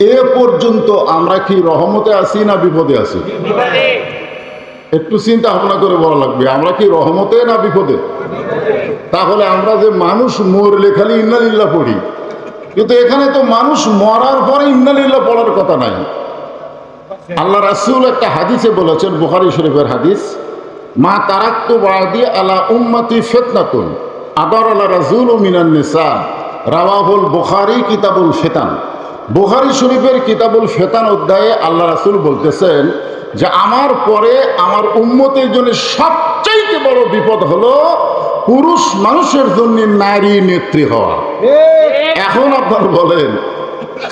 এ পর্যন্ত আমরা কি রহমতে আছি না বিপদে আছি? একটু চিন্তা ভাবনা করে বলা লাগবে আমরা কি রহমতে না বিপদে? তাহলে আমরা যে মানুষ মরলে খালি ইন্নালিল্লা পড়ি। কিন্তু এখানে তো মানুষ মরার পরে ইন্নালিল্লা পড়ার কথা নাই। আল্লাহ রাসুল একটা হাদিসে বলেছেন বুখারি শরীফের হাদিস মা তারাক্তু বাদি আলা উম্মতি ফেতনাতুন আবার আল্লাহ রাজুল ও মিনান নিসা। রাওয়াহুল বুখারি কিতাবুল ফেতান। বুখারি শরীফের কিতাবুল ফেতান অধ্যায়ে আল্লাহ রাসুল বলতেছেন যে আমার পরে আমার উম্মতের জন্য সবচাইতে বড় বিপদ হলো পুরুষ মানুষের জন্য নারী নেত্রী হওয়া। এখন আপনার বলেন,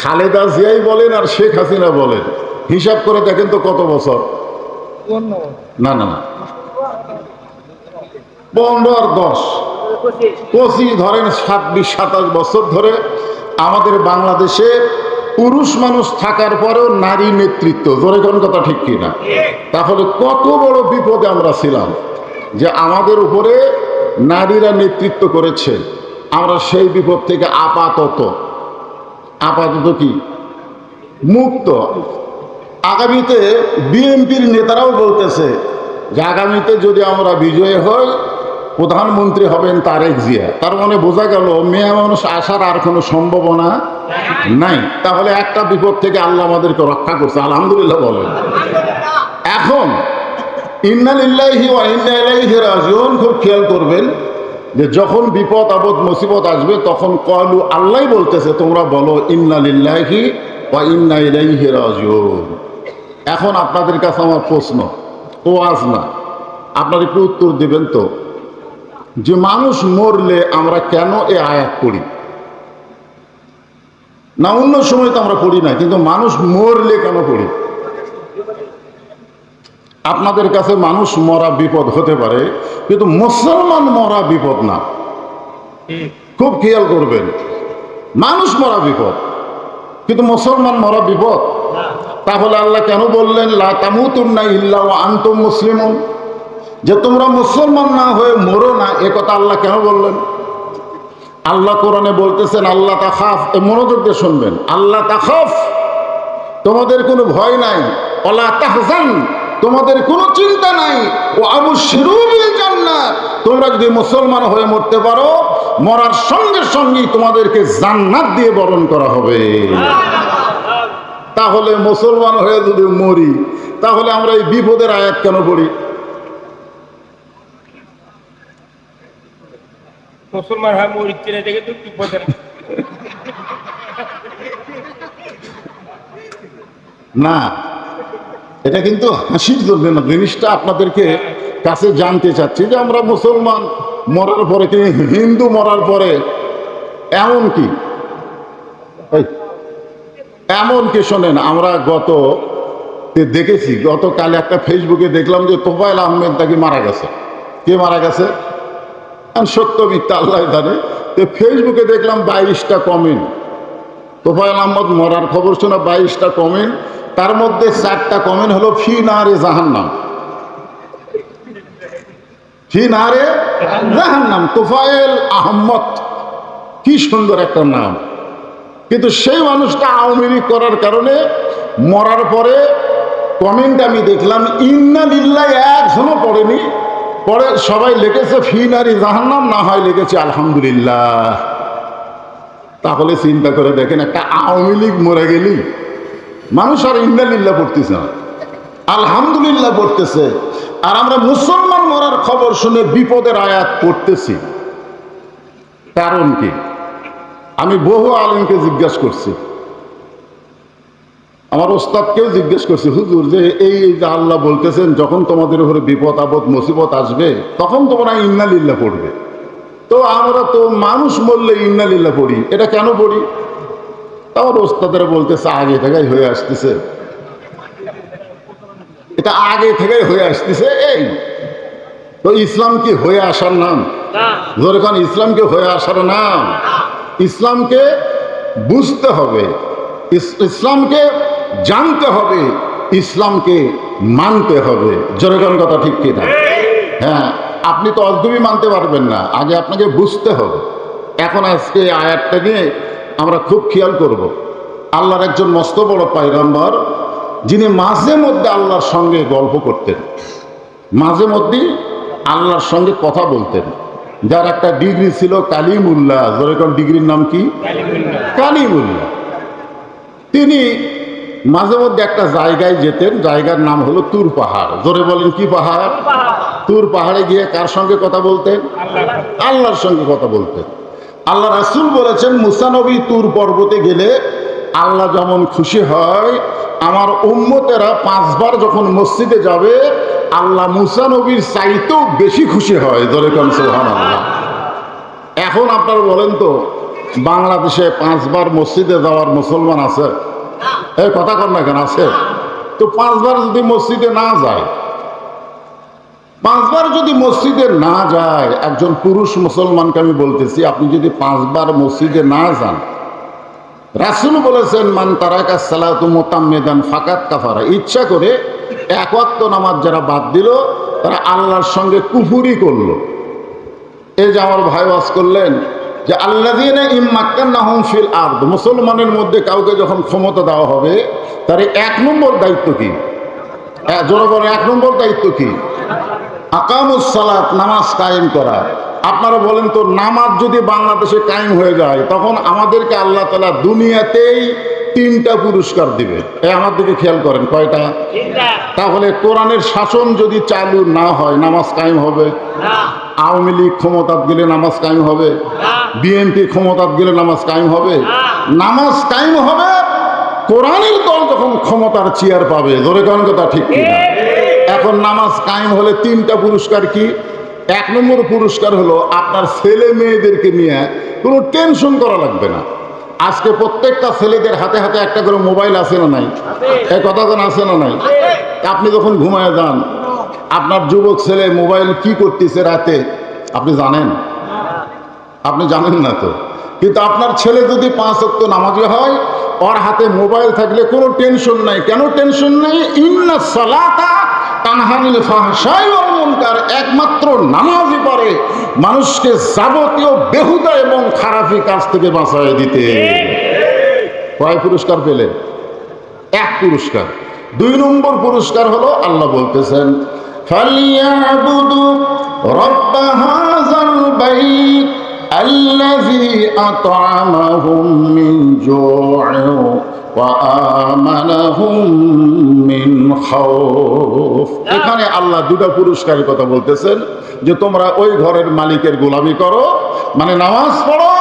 খালেদা জিয়াই বলেন আর শেখ হাসিনা বলেন, হিসাব করে দেখেন তো কত বছর? না না না। পনেরো আর দশ। পঁচিশ, ধরেন ছাব্বিশ, সাতাশ বছর ধরে আমাদের বাংলাদেশে পুরুষ মানুষ থাকার পরেও নারী নেতৃত্ব। জোরে কোন কথা ঠিক কিনা? তাহলে কত বড় বিপদে আমরা ছিলাম যে আমাদের উপরে নারীরা নেতৃত্ব করেছে। আমরা সেই বিপদ থেকে আপাতত আপাতত কি? মুক্ত। আগামীতে বিএনপির নেতারাও বলতেছে যে আগামীতে যদি আমরা বিজয়ী হই, প্রধানমন্ত্রী হবেন তারেক জিয়া। তার মানে বোঝা গেল মেয়ে মানুষ আসার আর কোনো সম্ভাবনা নাই। তাহলে একটা বিপদ থেকে আল্লাহ আমাদেরকে রক্ষা করছে আলহামদুলিল্লাহ বলেন। এখন ইন্নালিল্লাহি ওয়া ইন্না ইলাইহি রাজিউন খুব খেয়াল করবেন যে যখন বিপদ আপদ মুসিবত আসবে তখন কলু আল্লাহ বলতেছে তোমরা বলো ইন্নালিল্লাহি ওয়া ইন্না ইলাইহি রাজিউন। এখন আপনাদের কাছে আমার প্রশ্ন ও আজ না আপনার একটু উত্তর দিবেন তো? যে মানুষ মরলে আমরা কেন এ আয়াত পড়ি? না, অন্য সময় তো আমরা পড়ি না, কিন্তু মানুষ মরলে কেন পড়ি? আপনাদের কাছে মানুষ মরা বিপদ হতে পারে, কিন্তু মুসলমান মরা বিপদ না। খুব খেয়াল করবেন, মানুষ মরা বিপদ, কিন্তু মুসলমান মরা বিপদ। তাহলে আল্লাহ কেন বললেন, লা তামুতুন্না ইল্লা ওয়া আনতুম যে তোমরা মুসলমান না হয়ে মরো না, এ কথা আল্লাহ কেন বললেন? আল্লাহ কোরআনে বলতেছেন, আল্লাহ তাখাফ এ মনোযোগ দিয়ে শুনবেন। আল্লাহ তাখাফ তোমাদের কোনো ভয় নাই। অলা তাহজান। তোমাদের কোনো চিন্তা নাই। ও আবু শিরুবিল জান্নাত। তোমরা যদি মুসলমান হয়ে মরতে পারো, মরার সঙ্গে সঙ্গেই তোমাদেরকে জান্নাত দিয়ে বরণ করা হবে। তাহলে মুসলমান হয়ে যদি মরি, তাহলে আমরা এই বিপদের আয়াত কেন পড়ি? মুসলমান হয় মরিচ্ছে না দেখে তো বিপদের না, এটা কিন্তু হাসির জন্য না, জিনিসটা আপনাদেরকে কাছে জানতে চাচ্ছি যে আমরা মুসলমান মরার পরে কি, হিন্দু মরার পরে এমন কি? এমন কি শোনেন, আমরা গত দেখেছি, গতকাল একটা ফেসবুকে দেখলাম যে তোফায়েল আহমেদ নাকি মারা গেছে। কে মারা গেছে? সত্য মিথ্যা আল্লাহ জানে। তো ফেসবুকে দেখলাম বাইশটা কমেন্ট তোফায়েল আহমদ মরার খবর শোনা বাইশটা কমেন্ট তার মধ্যে চারটা কমেন্ট হলো, ফি নারে জাহান্নাম। ফি নারে জাহান্নাম। তোফায়েল আহমদ, কি সুন্দর একটা নাম। কিন্তু সেই মানুষটা আওয়ামী লীগ করার কারণে মরার পরে কমেন্ট আমি দেখলাম, ইন্না লিল্লাহ একজনও পড়েনি। পরে সবাই লিখেছে, ফি নারী জাহান্নাম না হয় লিখেছে, আলহামদুলিল্লাহ তাহলে চিন্তা করে দেখেন, একটা আওয়ামী লীগ মরে গেলি মানুষ আর ইন্দালিল্লাহ পড়তেছে না। আলহামদুলিল্লাহ পড়তেছে। আর আমরা মুসলমান মরার খবর শুনে বিপদের আয়াত পড়তেছি। কারণ কি? আমি বহু আলমকে জিজ্ঞাসা করছি। আমার ওস্তাদকেও জিজ্ঞেস করছি হুজুর যে এই যে আল্লাহ বলতেছেন যখন তোমাদের উপরে বিপদ আপদ মুসিবত আসবে তখন তোমরা ইন্নালিল্লাহ পড়বে। তো আমরা তো মানুষ বললে ইন্নালিল্লাহ পড়ি এটা কেন পড়ি? আমার ওস্তাদের বলতেছে আগে থেকেই হয়ে আসতেছে। এটা আগে থেকেই হয়ে আসতেছে এই। তো ইসলাম কি হয়ে আসার নাম? জোরে খান ইসলামকে হয়ে আসার নাম? ইসলামকে বুঝতে হবে। ইসলামকে জানতে হবে, ইসলামকে মানতে হবে। জোরেখান কথা ঠিক কিনা হ্যাঁ আপনি তো অদ্ভুতই মানতে পারবেন না। আগে আপনাকে বুঝতে হবে। এখন আজকে আয়াতটা নিয়ে আমরা খুব খেয়াল করব। আল্লাহর একজন মস্ত বড় পাইগাম্বার যিনি মাঝে মধ্যে আল্লাহর সঙ্গে গল্প করতেন। মাঝে মধ্যেই আল্লাহর সঙ্গে কথা বলতেন। যার একটা ডিগ্রি ছিল কালিমুল্লাহ। যেরকম ডিগ্রির নাম কি? কালিমুল্লাহ। তিনি মাঝে মধ্যে একটা জায়গায় যেতেন জায়গার নাম হলো তুর পাহাড়। জোরে বলেন কি পাহাড়? তুর পাহাড়ে। গিয়ে কার সঙ্গে কথা বলতেন? আল্লাহর সঙ্গে কথা বলতেন। আল্লাহ রাসুল বলেছেন মুসানবী তুর পর্বতে গেলে আল্লাহ যেমন খুশি হয় আমার উম্মতেরা পাঁচবার যখন মসজিদে যাবে আল্লাহ মুসানবীর চাইতেও বেশি খুশি হয়। জোরে কম সোহান আল্লাহ এখন আপনারা বলেন তো বাংলাদেশে পাঁচবার মসজিদে যাওয়ার মুসলমান আছে? এই কথা কর না কেন, আছে। তো পাঁচবার যদি মসজিদে না যায়, পাঁচবার যদি মসজিদে না যায়, একজন পুরুষ মুসলমানকে আমি বলতেছি, আপনি যদি পাঁচবার মসজিদে না যান, রাসুল বলেছেন, মান তারাকা সালাতু মোতাম্মেদান ফাকাত কাফারা। ইচ্ছা করে এক ওয়াক্ত নামাজ যারা বাদ দিল, তারা আল্লাহর সঙ্গে কুফুরি করল। এই যে আমার ভাই ওয়াজ করলেন যে আল্লাহ ইম্মাক্কান্নাহুম ফিল আর্দ, মুসলমানের মধ্যে কাউকে যখন ক্ষমতা দেওয়া হবে, তার এক নম্বর দায়িত্ব কি? জনগণ এক নম্বর দায়িত্ব কি? আকামুসালাত নামাজ কায়েম করা। আপনারা বলেন তো, নামাজ যদি বাংলাদেশে কায়েম হয়ে যায়, তখন আমাদেরকে আল্লাহ তালা দুনিয়াতেই তিনটা পুরস্কার দিবে। এ আমার দিকে খেয়াল করেন কয়টা? তাহলে কোরআনের শাসন যদি চালু না হয় নামাজ কায়েম হবে? আওয়ামী লীগ ক্ষমতাত গেলে নামাজ কায়েম হবে? বিএনপি ক্ষমতা গেলে নামাজ কায়েম হবে? নামাজ কায়েম হবে কোরআনের দল যখন ক্ষমতার চেয়ার পাবে ধরে কোন কথা ঠিক এখন নামাজ কায়েম হলে তিনটা পুরস্কার কি? এক নম্বর পুরস্কার হলো আপনার ছেলে মেয়েদেরকে নিয়ে কোনো টেনশন করা লাগবে না। আজকে প্রত্যেকটা ছেলেদের হাতে হাতে একটা করে মোবাইল আছে না নাই? এই কথা কোন আছে না নাই? আপনি যখন ঘুমায় যান আপনার যুবক ছেলে মোবাইল কি করতেছে রাতে? আপনি জানেন? আপনি জানেন না তো। কিন্তু আপনার ছেলে যদি পাঁচ অক্ট নামাজি হয় ওর হাতে মোবাইল থাকলে কোনো টেনশন নাই। কেন টেনশন নাই? ইন্না সালাতা তানহানিল ফাহশাই ওয়াল মুনকার। একমাত্র নামাজই পারে মানুষকে যাবতীয় বেহুদা এবং খারাপি কাজ থেকে বাঁচায় দিতে। কয় পুরস্কার পেলেন? এক পুরস্কার। দুই নম্বর পুরস্কার হলো আল্লাহ বলতেছেন, ফালিয়াবুদু এখানে আল্লাহ দুটা পুরস্কারের কথা বলতেছেন যে তোমরা ওই ঘরের মালিকের গোলামি করো মানে নামাজ পড়ো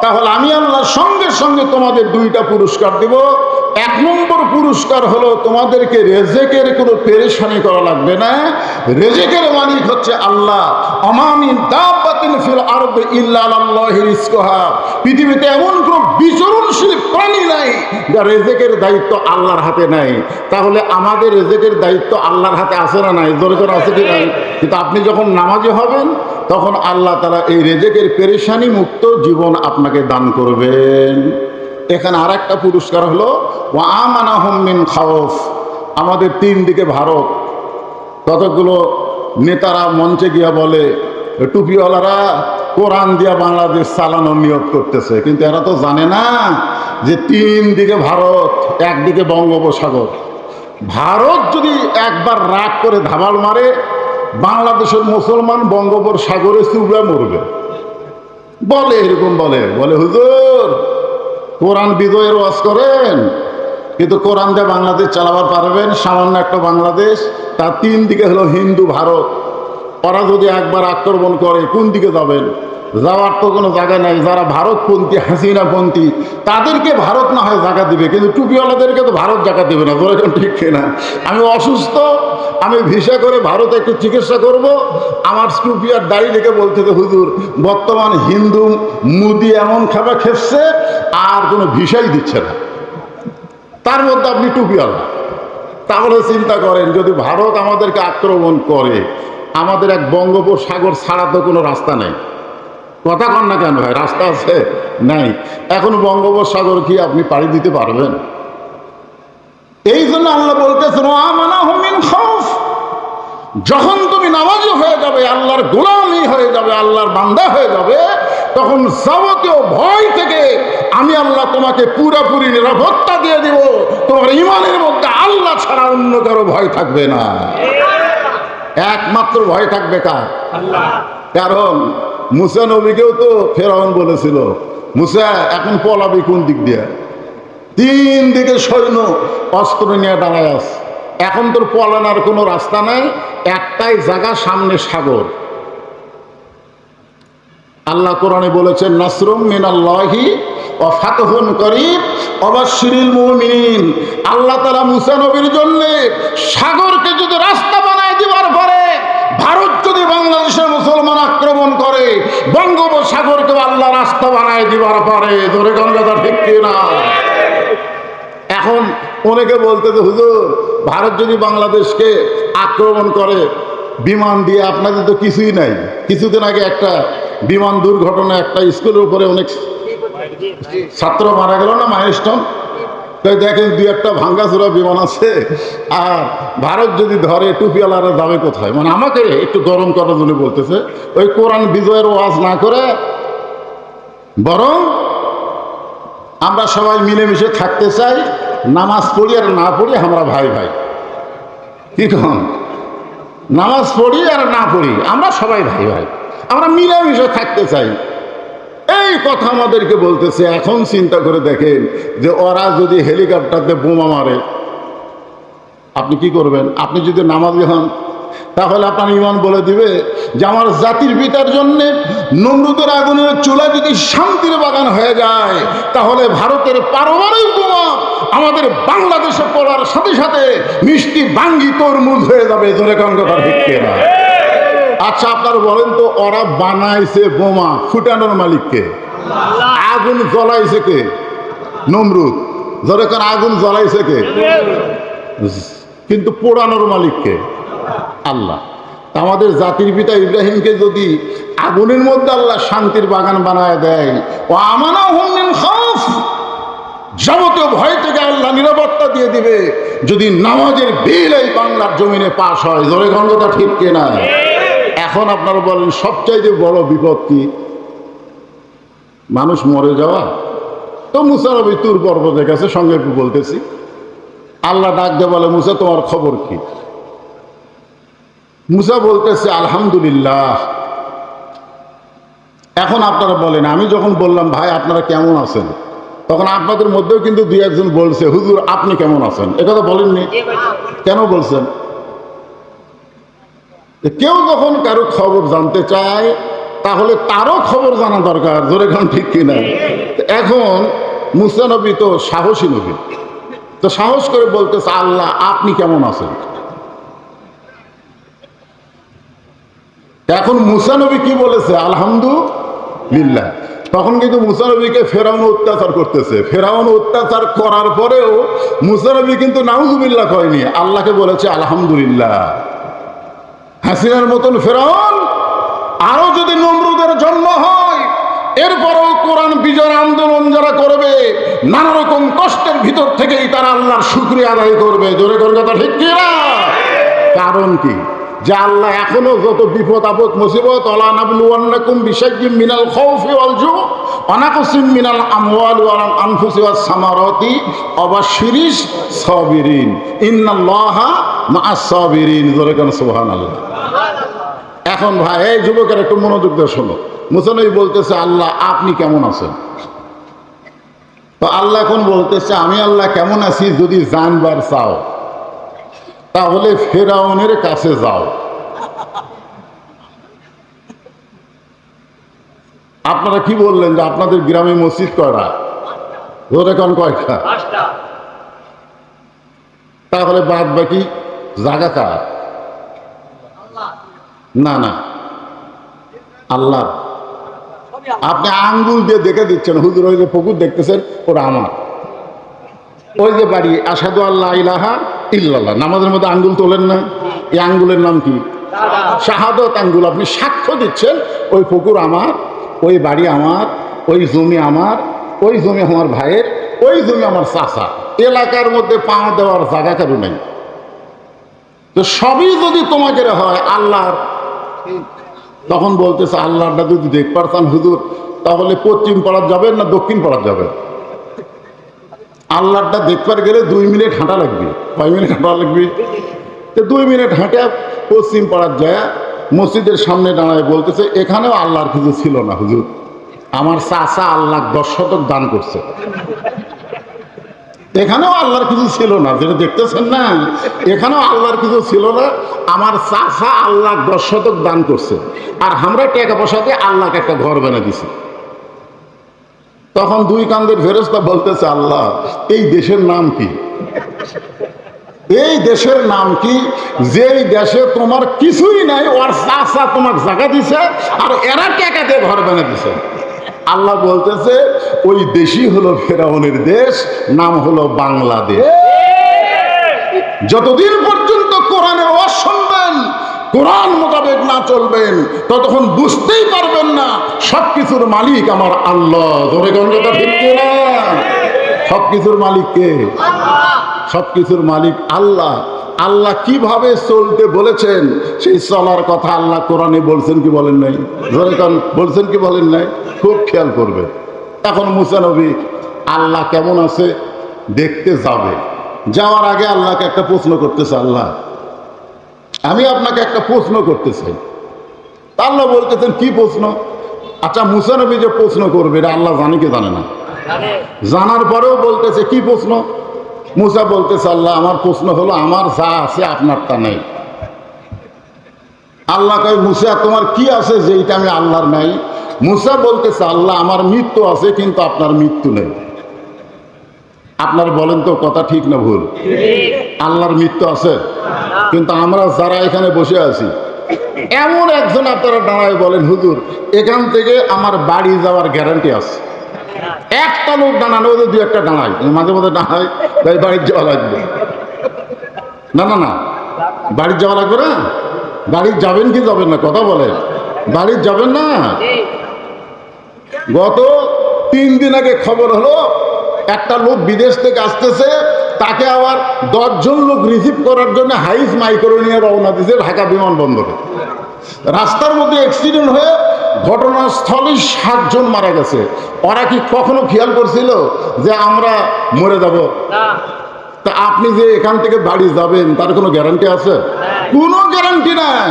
তাহলে আমি আল্লাহ সঙ্গে সঙ্গে তোমাদের দুইটা পুরস্কার দেব। এক নম্বর পুরস্কার হলো তোমাদেরকে রেজেকের কোনো পেরেশানি করা লাগবে না। রেজেকের মালিক হচ্ছে আল্লাহ। অমামিন দাবাতিন পৃথিবীতে এমন কোনো বিচরণশীল প্রাণী নাই। রেজেকের দায়িত্ব আল্লাহর হাতে নাই, তাহলে আমাদের রেজেকের দায়িত্ব আল্লাহর হাতে আছে না নাই? জোরে করে আছে কি নাই? কিন্তু আপনি যখন নামাজি হবেন, তখন আল্লাহ তারা এই রেজেকের পেরেশানি মুক্ত জীবন আপনাকে দান করবেন। এখানে আর একটা পুরস্কার হলো ও আমানা মিন খাওফ। আমাদের তিন দিকে ভারত। কতগুলো নেতারা মঞ্চে গিয়া বলে, টুপিওয়ালারা কোরআন দিয়া বাংলাদেশ চালানোর নিয়োগ করতেছে। কিন্তু এরা তো জানে না যে তিন দিকে ভারত একদিকে বঙ্গোপসাগর। ভারত যদি একবার রাগ করে ধাবাল মারে, বাংলাদেশের মুসলমান বঙ্গোপসাগরে চুবড়া মরবে। বলে এরকম বলে। বলে, হুজুর, কোরআন বিজয়ের ওয়াজ করেন, কিন্তু কোরআন দিয়ে বাংলাদেশ চালাবার পারবেন, সামান্য একটা বাংলাদেশ, তার তিন দিকে হলো হিন্দু ভারত। ওরা যদি একবার আক্রমণ করে, কোন দিকে যাবেন? যাওয়ার তো কোনো জায়গা নাই, যারা ভারতপন্থী, হাসিনাপন্থী, তাদেরকে ভারত না হয় জায়গা দিবে, কিন্তু টুপিওয়ালাদেরকে তো ভারত জায়গা দেবে না বলে ঠিক না আমি অসুস্থ, আমি ভিসা করে ভারতে একটু চিকিৎসা করব, আমার টুপিয়ার দাড়ি দেখে বলতে হুজুর, বর্তমান হিন্দু, মুদি এমন খাবার খেসছে আর কোনো ভিসাই দিচ্ছে না। তার মধ্যে আপনি টুপিওয়ালা। তাহলে চিন্তা করেন, যদি ভারত আমাদেরকে আক্রমণ করে, আমাদের এক বঙ্গোপসাগর ছাড়া তো কোনো রাস্তা নেই। কথা কন না কেন ভাই রাস্তা আছে নাই। এখন বঙ্গোপসাগর কি আপনি পাড়ি দিতে পারবেন? এই জন্য আল্লাহ বলতেছেন "ও আমানা হুম মিন খাউফ। যখন তুমি নামাজি হয়ে যাবে আল্লাহর গোলামি হয়ে যাবে আল্লাহর বান্দা হয়ে যাবে তখন যাবতীয় ভয় থেকে আমি আল্লাহ তোমাকে পুরোপুরি নিরাপত্তা দিয়ে দিব। তোমার ইমানের মধ্যে আল্লাহ ছাড়া অন্য কারও ভয় থাকবে না। একমাত্র ভয় থাকবে কার? আল্লাহ। কারণ মুসা নবীকেও তো ফেরাউন বলেছিল, মুসা, এখন পলাবি কোন দিক দিয়ে? তিন দিকে সৈন্য অস্ত্র নিয়ে দাঁড়ায় আছে। এখন তোর পলানোর কোনো রাস্তা নাই, একটাই জায়গা সামনে সাগর। আল্লাহ কোরআনে বলেছেন নাসরুম মিনাল্লাহি ও ফাতহুন করিব অবাশিরিল মুমিনিন। আল্লাহ তাআলা মুসা নবীর জন্য সাগরকে যদি রাস্তা বানায় দিবার পরে ভারত যদি বাংলাদেশের মুসলমান আক্রমণ করে বঙ্গোপসাগরকে আল্লাহ রাস্তা বানায় দিবার পরে। ধরে গঙ্গাটা ঠিক না এখন অনেকে বলতেছে, হুজুর, ভারত যদি বাংলাদেশকে আক্রমণ করে, বিমান দিয়ে আপনাদের তো কিছুই নাই। কিছুদিন আগে একটা বিমান দুর্ঘটনা, একটা স্কুলের উপরে অনেক ছাত্র মারা গেল না, মাইলস্টোন? তাই দেখেন দুই একটা ভাঙ্গাচোরা বিমান আছে। আর ভারত যদি ধরে, টুপিওয়ালারা যাবে কোথায়? মানে আমাকে একটু গরম করার জন্য বলতেছে, ওই কোরআন বিজয়ের ওয়াজ না করে বরং আমরা সবাই মিলেমিশে থাকতে চাই, নামাজ পড়ি আর না পড়ি আমরা ভাই ভাই। কি কন নামাজ পড়ি আর না পড়ি, আমরা সবাই ভাই ভাই। আমরা মিলেমিশে থাকতে চাই। এই কথা আমাদেরকে বলতেছে, এখন চিন্তা করে দেখেন যে ওরা যদি হেলিকপ্টারতে বোমা মারে, আপনি কি করবেন? আপনি যদি নামাজি হন, তাহলে আপনার ইমান বলে দিবে যে আমার জাতির পিতার জন্যে নমরুদের আগুনের চুলা যদি শান্তির বাগান হয়ে যায়, তাহলে ভারতের পারমাণবিক বোমা আমাদের বাংলাদেশে পড়ার সাথে সাথে মিষ্টি বাঙ্গি তরমুজ হয়ে যাবে। কান কথা ঠিক না আচ্ছা আপনার বলেন তো, ওরা বানাইছে বোমা, ফুটানোর মালিককে। আগুন জ্বলাইছে কে? নমরুদ। জোরে কান আগুন জ্বলাইছে কে? কিন্তু পোড়ানোর মালিককে। আল্লাহ। আমাদের জাতির পিতা ইব্রাহিমকে যদি আগুনের মধ্যে আল্লাহ শান্তির বাগান বানায় দেয় ও আমানা যাবতীয় ভয় থেকে আল্লাহ নিরাপত্তা দিয়ে দিবে। যদি নামাজের বিল এই বাংলার জমিনে পাশ হয় জোরে গঙ্গটা ঠিক কেনা? এখন আপনারা বলেন সবচাইতে বড় বিপদ কি? মানুষ মরে যাওয়া? তো মুসারবি তুর পর্বতের কাছে সঙ্গে বলতেছি। আল্লাহ ডাক দিয়ে বলে মুসা তোমার খবর কি? মুসা বলতেছে আলহামদুলিল্লাহ। এখন আপনারা বলেন আমি যখন বললাম ভাই আপনারা কেমন আছেন? তখন আপনাদের মধ্যেও কিন্তু দুই একজন বলছে হুজুর আপনি কেমন আছেন? একথা বলেননি? কেন বলছেন? কেউ যখন কারও খবর জানতে চায়, তাহলে তারও খবর জানা দরকার, জোরে খান ঠিক কিনা? এখন মুসা নবী তো সাহসী নবী। তো সাহস করে বলতেছে, আল্লাহ, আপনি কেমন আছেন? এখন মুসানবী কি বলেছে? আলহামদুলিল্লাহ। তখন কিন্তু মুসানবীকে ফেরাউন অত্যাচার করতেছে। ফেরাউন অত্যাচার করার পরেও মুসানবী কিন্তু নাউজুবিল্লাহ কয়নি আল্লাহকে বলেছে, আলহামদুলিল্লাহ। হাসিনার মতন ফেরাউন আরও যদি নমরুদের জন্ম হয়, এরপরও কোরআন বিজয় আন্দোলন যারা করবে, নানা রকম কষ্টের ভিতর থেকেই তারা আল্লাহর শুক্রিয়া আদায় করবে। জোরে করে কথা ঠিক না কারণ কি? যে আল্লাহ এখনও যত বিপদ, আপদ, মুসিবত অলা নাবলুয়ান্নাকুম বিশাজ্জিম মিনাল খাউফি ওয়াল জু অনাকুসিম মিনাল এখন ভাই এই যুবকের একটু মনোযোগ দিয়ে শোনো। মুসানবী বলতেছে আল্লাহ আপনি কেমন আছেন? তো আল্লাহ এখন বলতেছে আমি আল্লাহ কেমন আছি যদি জানবার চাও। তাহলে ফেরাউনের কাছে যাও। আপনারা কি বললেন যে আপনাদের গ্রামে মসজিদ কয়টা? রোদ এখন কয়টা? তাহলে বাদ বাকি জায়গা কার? না না। আল্লাহ। আপনি আঙ্গুল দিয়ে দেখে দিচ্ছেন, হুজুর ওই যে পুকুর দেখতেছেন ওরা আমার। ওই যে বাড়ি আসাদু আল্লাহ ইলাহা ইল্লাল্লাহ। নামাজের মধ্যে আঙ্গুল তোলেন না? এই আঙ্গুলের নাম কি? শাহাদত আঙ্গুল। আপনি সাক্ষ্য দিচ্ছেন, ওই পুকুর আমার, ওই বাড়ি আমার, ওই জমি আমার, ওই জমি আমার ভাইয়ের, ওই জমি আমার চাষা এলাকার মধ্যে পা দেওয়ার জায়গা কারও নেই। তো সবই যদি তোমাকে হয়, আল্লাহর তখন বলতেছে, আল্লাহটা যদি দেখ পারতাম হুজুর, তাহলে পশ্চিম পাড়ার যাবেন না দক্ষিণ পাড়ার যাবেন? আল্লাহটা দেখবার গেলে দুই মিনিট হাঁটা লাগবে। কয় মিনিট হাঁটা লাগবে? তো দুই মিনিট হাঁটে পশ্চিম পাড়ার যায়, মসজিদের সামনে দাঁড়ায় বলতেছে, এখানেও আল্লাহর কিছু ছিল না হুজুর। আমার চাচা আল্লাহ দশ শতক দান করছে। এখানেও আল্লাহর কিছু ছিল না, যেটা দেখতেছেন না? এখানেও আল্লাহর কিছু ছিল না। আমার চাচা আল্লাহ দশ শতক দান করছে, আর আমরা টাকা পয়সা দিয়ে আল্লাহকে একটা ঘর বেনা দিছি। তখন দুই কান্দের ফেরস্তা বলতেছে, আল্লাহ, এই দেশের নাম কি? এই দেশের নাম কি? যেই দেশে তোমার কিছুই নাই, ওর চাচা তোমার জায়গা দিছে, আর এরা টাকা দিয়ে ঘর বেনা দিছে। আল্লাহ বলতেছে ওই দেশই হলো ফেরাউনের দেশ নাম হলো বাংলাদেশ। যতদিন পর্যন্ত কোরআনের ওয়াজ শুনবেন কোরআন মোতাবেক না চলবেন ততক্ষণ বুঝতেই পারবেন না সব কিছুর মালিক আমার আল্লাহ। ধরে কোন কথা ঠিক না সব কিছুর মালিক কে? সব কিছুর মালিক আল্লাহ। আল্লাহ কীভাবে চলতে বলেছেন সেই চলার কথা আল্লাহ কোরআনে বলছেন কি বলেন নাই? বলছেন কি বলেন নাই? খুব খেয়াল করবে। এখন মুসা নবী আল্লাহ কেমন আছে? দেখতে যাবে। যাওয়ার আগে আল্লাহকে একটা প্রশ্ন করতেছে আল্লাহ। আমি আপনাকে একটা প্রশ্ন করতেছি আল্লাহ বলতেছেন কি প্রশ্ন? আচ্ছা মুসা নবী যে প্রশ্ন করবে এটা আল্লাহ জানি কি জানে না? জানার পরেও বলতেছে কি প্রশ্ন? মুসা বলতেছে, আল্লাহ, আমার প্রশ্ন হলো, আমার যা আছে আপনার তা নেই। আল্লাহ কয়, মুসা, তোমার কি আছে যেইটা আমি আল্লাহর নাই? মুসা বলতেছে, আল্লাহ, আমার মৃত্যু আছে, কিন্তু আপনার মৃত্যু নেই। আপনার বলেন তো, কথা ঠিক না ভুল? আল্লাহর মৃত্যু আছে, কিন্তু আমরা যারা এখানে বসে আছি, এমন একজন আপনারা দাঁড়ায় বলেন, হুজুর, এখান থেকে আমার বাড়ি যাওয়ার গ্যারান্টি আছে। একটা লোক দাঁড়ানো ওদের দু একটা দাঁড়ায়। মাঝে মাঝে দাঁড়ায় ভাই বাড়ির যাওয়া লাগবে। না না না। বাড়ির যাওয়া লাগবে না? বাড়ির যাবেন কি যাবেন না? কথা বলে। বাড়ির যাবেন না? গত তিন দিন আগে খবর হলো, একটা লোক বিদেশ থেকে আসতেছে, তাকে আবার দশজন লোক রিসিভ করার জন্য হাইস মাইক্রো নিয়ে রওনা দিয়েছে ঢাকা বিমানবন্দরে। রাস্তার মধ্যে অ্যাক্সিডেন্ট হয়ে ঘটনাস্থলে সাতজন মারা গেছে। ওরা কি কখনো খেয়াল করছিল যে আমরা মরে যাব? তা আপনি যে এখান থেকে বাড়ি যাবেন তার কোনো গ্যারান্টি আছে? কোনো গ্যারান্টি নাই।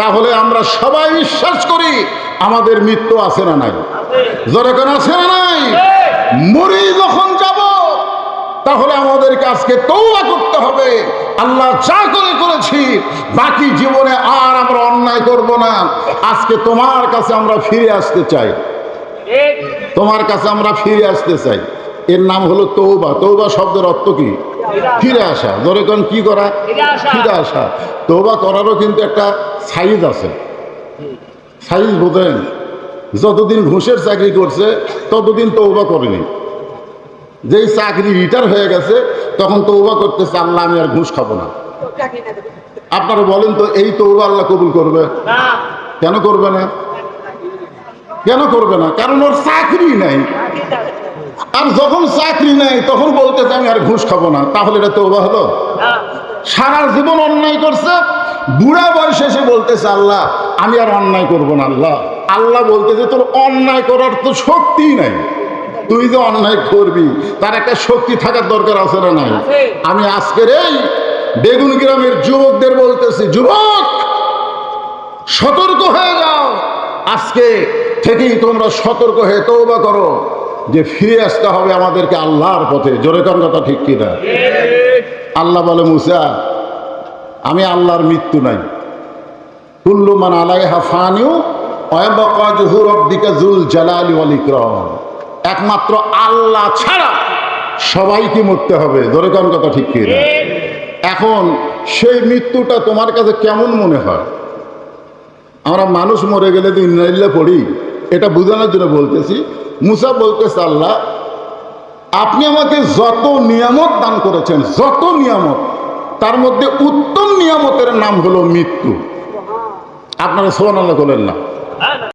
তাহলে আমরা সবাই বিশ্বাস করি আমাদের মৃত্যু আছে না নাই। যখন আছে না নাই? মরি যখন যাব তাহলে আমাদেরকে আজকে তৌবা করতে হবে। আল্লাহ যা করে করেছি বাকি জীবনে আর আমরা অন্যায় করব না। আজকে তোমার কাছে আমরা ফিরে আসতে চাই। তোমার কাছে আমরা ফিরে আসতে চাই। এর নাম হলো তৌবা তৌবা শব্দের অর্থ কি? ফিরে আসা। ধরে কোন কি করা? ফিরে আসা। ফিরে আসা। তৌবা করারও কিন্তু একটা সাইজ আছে। সাইজ বোঝেন? যতদিন ঘুষের চাকরি করছে ততদিন তৌবা করেনি। যেই চাকরি রিটায়ার হয়ে গেছে তখন তৌবা করতেছে আল্লাহ আমি আর ঘুষ খাব না। আপনারা বলেন তো এই তৌবা আল্লাহ কবুল করবে? কেন করবে না? কেন করবে না? কারণ ওর চাকরি নাই। আর যখন চাকরি নাই তখন বলতেছে আমি আর ঘুষ খাব না। তাহলে এটা তৌবা হলো? সারা জীবন অন্যায় করছে। বুড়া বয়সে এসে বলতেছে আল্লাহ আমি আর অন্যায় করব না আল্লাহ। আল্লাহ বলতেছে তোর অন্যায় করার তো শক্তিই নাই। তুই যে অন্যায় করবি তার একটা শক্তি থাকার দরকার আছে না নাই? আমি আজকের এই বেগুন গ্রামের যুবকদের বলতেছি, যুবক, সতর্ক হয়ে যাও। আজকে থেকেই তোমরা সতর্ক হয়ে তৌবা করো। যে ফিরে আসতে হবে আমাদেরকে আল্লাহর পথে। জোরে কর কথা ঠিক কিনা? আল্লাহ বলে, মুসা, আমি আল্লাহর মৃত্যু নাই। কুল্লু মান আলাইহা ইকরাম। একমাত্র আল্লাহ ছাড়া সবাইকে মরতে হবে। ধরে কোন কথা ঠিক কি না এখন সেই মৃত্যুটা তোমার কাছে কেমন মনে হয়? আমরা মানুষ মরে গেলে তো ইন্নাইল্লা পড়ি। এটা বোঝানোর জন্য বলতেছি, মুসা বলতেছে আল্লাহ, আপনি আমাকে যত নিয়ামত দান করেছেন, যত নিয়ামত, তার মধ্যে উত্তম নিয়ামতের নাম হলো মৃত্যু। আপনারা সোহান বলেন না।